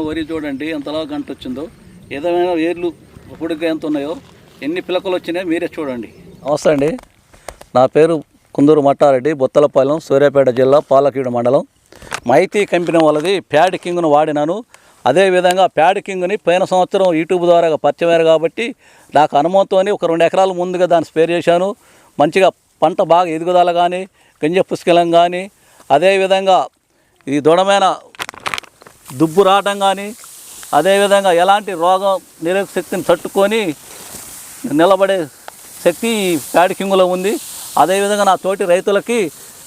వరి చూడండి ఎంతలా గంట వచ్చిందో ఏదైనా వేర్లు పొడిగా ఎంత ఉన్నాయో ఎన్ని పిలకలు వచ్చినాయో మీరే చూడండి. నమస్తే అండి. నా పేరు కుందూరు మట్టారెడ్డి బొత్తలపాలెం సూర్యాపేట జిల్లా పాలకీడు మండలం. మైతీ కంపెనీ వాళ్ళది ప్యాడ్ కింగ్ను వాడినాను. అదేవిధంగా ప్యాడ్ కింగ్ని పోయిన సంవత్సరం యూట్యూబ్ ద్వారా పరిచయమయ్యారు కాబట్టి నాకు అనుభవంతో ఒక రెండు ఎకరాల ముందుగా దాన్ని స్పేర్ చేశాను. మంచిగా పంట బాగా ఎదుగుదల కానీ గింజ పుష్కలం కానీ అదేవిధంగా ఈ దృఢమైన దుబ్బు రావడం కానీ అదేవిధంగా ఎలాంటి రోగం నిరోధక శక్తిని తట్టుకొని నిలబడే శక్తి ఈ ప్యాడికింగ్లో ఉంది. అదేవిధంగా నా తోటి రైతులకి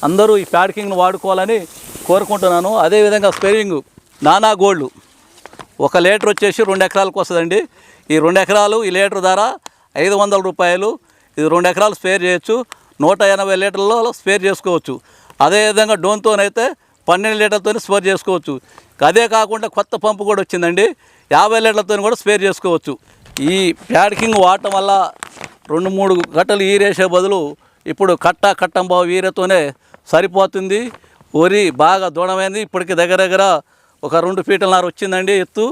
అందరూ ఈ ప్యాడికింగ్ను వాడుకోవాలని కోరుకుంటున్నాను. అదేవిధంగా స్పెరింగ్ నానా గోల్డ్. ఒక లీటర్ వచ్చేసి రెండు ఎకరాలకు వస్తుందండి. ఈ రెండు ఎకరాలు ఈ లీటర్ ధర ఐదు వందల రూపాయలు. ఇది రెండు ఎకరాలు స్పేర్ చేయొచ్చు. నూట ఎనభై లీటర్లలో స్పేర్ చేసుకోవచ్చు. అదేవిధంగా డోన్తోనైతే పన్నెండు లీటర్లతో స్పేర్ చేసుకోవచ్చు. అదే కాకుండా కొత్త పంపు కూడా వచ్చిందండి. యాభై లీటర్లతో కూడా స్పేర్ చేసుకోవచ్చు. ఈ ప్యాడ్కింగ్ వాడటం వల్ల రెండు మూడు గట్టలు ఈరేసే బదులు ఇప్పుడు కట్ట కట్టంబావు ఈరతోనే సరిపోతుంది. వరి బాగా దూడమైంది ఇప్పటికి దగ్గర దగ్గర ఒక రెండు ఫీట్లన్నర వచ్చిందండి ఎత్తు.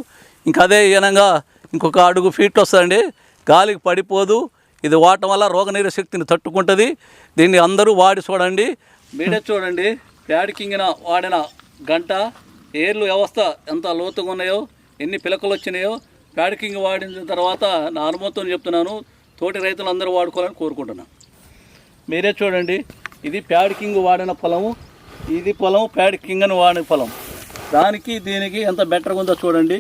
ఇంకా అదే ఈనంగా ఇంకొక అడుగు ఫీట్ వస్తుందండి. గాలికి పడిపోదు. ఇది వాడటం వల్ల రోగనిరోధక శక్తిని తట్టుకుంటుంది. దీన్ని అందరూ వాడి చూడండి. మీరే చూడండి. ప్యాడ్కింగ్న వాడిన గంట ఏర్లు వ్యవస్థ ఎంత లోతుగా ఉన్నాయో ఎన్ని పిలకలు వచ్చినాయో ప్యాడ్కింగ్ వాడిన తర్వాత నా అనుభవంతో చెప్తున్నాను. తోటి రైతులందరూ వాడుకోవాలని కోరుకుంటున్నాను మీరే చూడండి ఇది ప్యాడ్ కింగ్ వాడిన పొలము ఇది పొలం ప్యాడ్ కింగ్ అని వాడిన పొలం. దానికి దీనికి ఎంత బెటర్గా ఉందో చూడండి.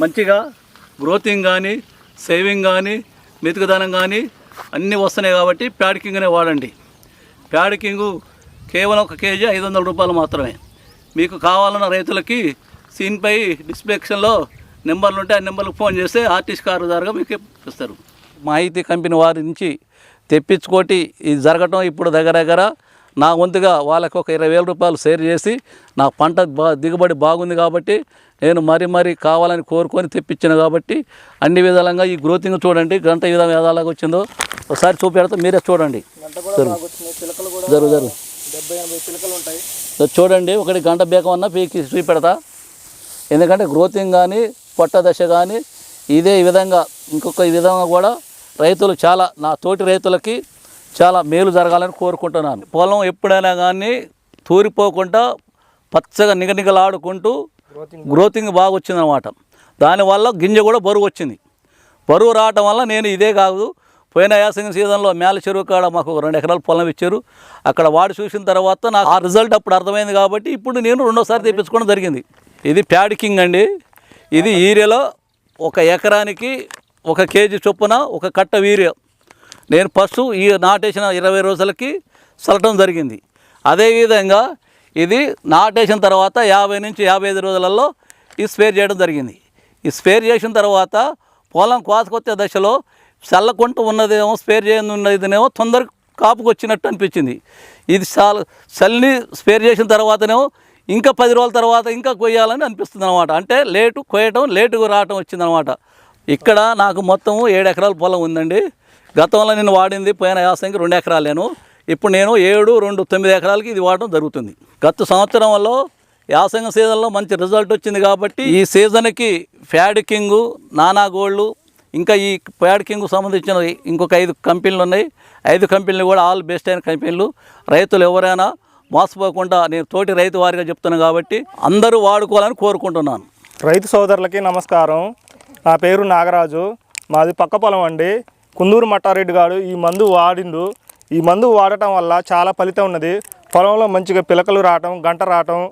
మంచిగా గ్రోతింగ్ కానీ సేవింగ్ కానీ మెతుకుదనం కానీ అన్నీ వస్తున్నాయి కాబట్టి ప్యాడ్ వాడండి. ప్యాడ్ కేవలం ఒక కేజీ ఐదు వందల రూపాయలు మాత్రమే. మీకు కావాలన్న రైతులకి సీన్పై డిస్క్రిప్షన్లో నెంబర్లు ఉంటే ఆ నెంబర్లకు ఫోన్ చేస్తే ఆర్టిస్ట్ కారు ద్వారా మీకు ఇస్తారు మాహితి కంపెనీ వారి నుంచి తెప్పించుకోటి ఇది జరగటం ఇప్పుడు దగ్గర దగ్గర నా వంతుగా వాళ్ళకి ఒక ఇరవై వేల రూపాయలు షేర్ చేసి నా పంట బా దిగుబడి బాగుంది కాబట్టి నేను మరీ మరీ కావాలని కోరుకొని తెప్పించిన కాబట్టి అన్ని విధాలుగా ఈ గ్రోతింగ్ చూడండి గంట ఈ విధంగా ఎలాగ వచ్చిందో ఒకసారి చూపెడతా మీరే చూడండి. జరుగు జరుగు. డెబ్బై ఎనభై పిలకలు ఉంటాయి. సో చూడండి ఒకటి గంట బేకం అన్న పీకి చూపెడతా ఎందుకంటే గ్రోతింగ్ కానీ పొట్ట దశ కానీ ఇదే ఈ విధంగా ఇంకొక ఈ విధంగా కూడా రైతులు చాలా నా తోటి రైతులకి చాలా మేలు జరగాలని కోరుకుంటున్నాను. పొలం ఎప్పుడైనా కానీ తూరిపోకుండా పచ్చగా నిగనిగలాడుకుంటూ గ్రోతింగ్ గ్రోతింగ్ బాగా వచ్చిందనమాట దానివల్ల గింజ కూడా బరువు వచ్చింది. బరువు రావటం వల్ల నేను ఇదే కాదు పోయిన యాసంగి సీజన్లో మేల చెరువు కాడ మాకు రెండు ఎకరాల పొలం ఇచ్చారు. అక్కడ వాడు చూసిన తర్వాత నాకు ఆ రిజల్ట్ అప్పుడు అర్థమైంది కాబట్టి ఇప్పుడు నేను రెండోసారి తెప్పించుకోవడం జరిగింది. ఇది ప్యాడికింగ్ అండి. ఇది ఈరియలో ఒక ఎకరానికి ఒక కేజీ చొప్పున ఒక కట్ట వీర్య నేను ఫస్ట్ ఈ నాటేసిన ఇరవై రోజులకి చల్లటం జరిగింది. అదేవిధంగా ఇది నాటేసిన తర్వాత యాభై నుంచి యాభై ఐదు రోజులలో ఈ స్పేర్ చేయడం జరిగింది. ఈ స్పేర్ చేసిన తర్వాత పొలం కోసుకొచ్చే దశలో చల్లకుంట ఉన్నదేమో స్పేర్ చేయని ఉన్నదినేమో తొందర కాపుకి వచ్చినట్టు అనిపించింది. ఇది చాలా చల్లి స్పేర్ చేసిన తర్వాతనేమో ఇంకా పది రోజుల తర్వాత ఇంకా కొయ్యాలని అనిపిస్తుంది అనమాట అంటే లేటు కొయ్యటం లేటుగా రావటం వచ్చిందనమాట ఇక్కడ నాకు మొత్తం ఏడు ఎకరాల పొలం ఉందండి. గతంలో నేను వాడింది పోయిన యాసంగి రెండు ఎకరాలేను. ఇప్పుడు నేను ఏడు రెండు తొమ్మిది ఎకరాలకి ఇది వాడడం జరుగుతుంది. గత సంవత్సరంలో యాసంగ సీజన్లో మంచి రిజల్ట్ వచ్చింది కాబట్టి ఈ సీజన్కి ఫ్యాడ్ కింగు నానా గోళ్ళు ఇంకా ఈ ప్యాడ్ కింగ్కు సంబంధించిన ఇంకొక ఐదు కంపెనీలు ఉన్నాయి. ఐదు కంపెనీలు కూడా ఆల్ బెస్ట్ అయిన కంపెనీలు. రైతులు ఎవరైనా మోసపోకుండా నేను తోటి రైతు వారిగా చెప్తున్నాను కాబట్టి అందరూ వాడుకోవాలని కోరుకుంటున్నాను. రైతు సోదరులకి నమస్కారం. నా పేరు నాగరాజు. మాది పక్క పొలం అండి. కుందూరు మట్టారెడ్డి గారు ఈ మందు వాడిండు. ఈ మందు వాడటం వల్ల చాలా ఫలితం ఉన్నది. పొలంలో మంచిగా పిలకలు రావటం గంట రావటం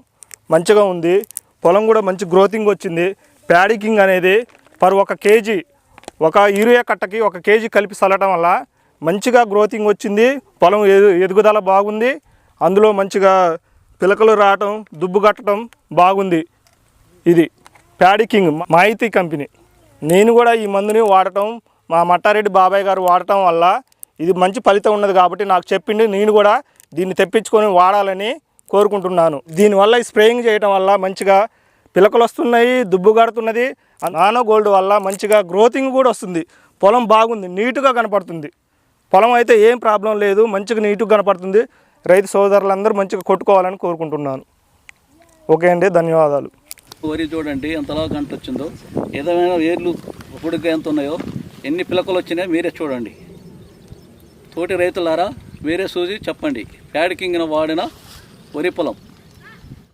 మంచిగా ఉంది. పొలం కూడా మంచి గ్రోతింగ్ వచ్చింది. ప్యాడికింగ్ అనేది పర్ ఒక కేజీ ఒక యూరియా కట్టకి ఒక కేజీ కలిపి చల్లటం వల్ల మంచిగా గ్రోతింగ్ వచ్చింది పొలం ఎదు ఎదుగుదల బాగుంది అందులో మంచిగా పిలకలు రావటం దుబ్బు కట్టడం బాగుంది. ఇది ప్యాడికింగ్ మాహితి కంపెనీ. నేను కూడా ఈ మందుని వాడటం మా మట్టారెడ్డి బాబాయ్ గారు వాడటం వల్ల ఇది మంచి ఫలితం ఉన్నది కాబట్టి నాకు చెప్పింది నేను కూడా దీన్ని తెప్పించుకొని వాడాలని కోరుకుంటున్నాను. దీనివల్ల ఈ స్ప్రేయింగ్ చేయడం వల్ల మంచిగా పిలకలు వస్తున్నాయి దుబ్బు కడుతున్నది ఆ నానో గోల్డ్ వల్ల మంచిగా గ్రోతింగ్ కూడా వస్తుంది. పొలం బాగుంది నీట్గా కనపడుతుంది. పొలం అయితే ఏం ప్రాబ్లం లేదు మంచిగా నీట్గా కనపడుతుంది. రైతు సోదరులందరూ మంచిగా కొట్టుకోవాలని కోరుకుంటున్నాను. ఓకే అండి ధన్యవాదాలు. వరి చూడండి ఎంతలా గంట వచ్చిందో ఏదైనా వేర్లు పొడుగ్గా ఎంత ఉన్నాయో ఎన్ని పిలకలు వచ్చినాయో మీరే చూడండి. తోటి రైతులారా మీరే చూసి చెప్పండి. ప్యాడ్ కింగ్న వాడిన వరి పొలం.